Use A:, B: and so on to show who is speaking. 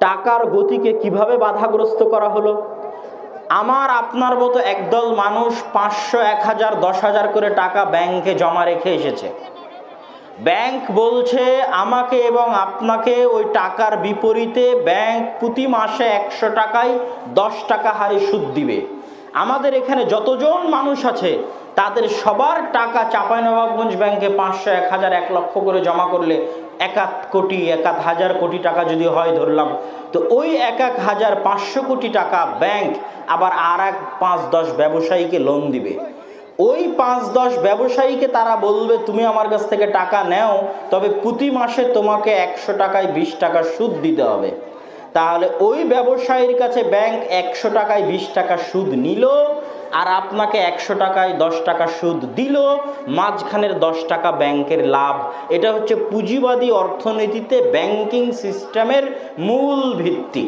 A: টাকার গতিকে কীভাবে বাধাগ্রস্ত করা হলো? আমার আপনার মতো একদল মানুষ পাঁচশো, এক হাজার, দশ হাজার করে টাকা ব্যাংকে জমা রেখে এসেছে। ব্যাংক বলছে আমাকে এবং আপনাকে ওই টাকার বিপরীতে ব্যাংক প্রতি মাসে একশো টাকায় দশ টাকা হারে সুদ দিবে। আমাদের এখানে যতজন মানুষ আছে, তাদের সবার টাকা চাঁপাইনবাবগঞ্জ ব্যাংকে পাঁচশো, এক হাজার, এক লক্ষ করে জমা করলে এক আধ কোটি, এক আধ হাজার কোটি টাকা যদি হয় ধরলাম, তো ওই এক এক হাজার পাঁচশো কোটি টাকা ব্যাংক আবার আর এক পাঁচ দশ ব্যবসায়ীকে লোন দিবে। ওই পাঁচ দশ ব্যবসায়ীকে তারা বলবে, তুমি আমার কাছ থেকে টাকা নেও, তবে প্রতি মাসে তোমাকে একশো টাকায় বিশ টাকা সুদ দিতে হবে। তাহলে ওই ব্যবসায়ীর কাছে ব্যাংক একশো টাকায় বিশ টাকা সুদ নিল আর আপনাকে একশো টাকায় দশ টাকা সুদ দিল, মাঝখানের দশ টাকা ব্যাংকের লাভ। এটা হচ্ছে পুঁজিবাদী অর্থনীতিতে ব্যাংকিং সিস্টেমের মূল ভিত্তি।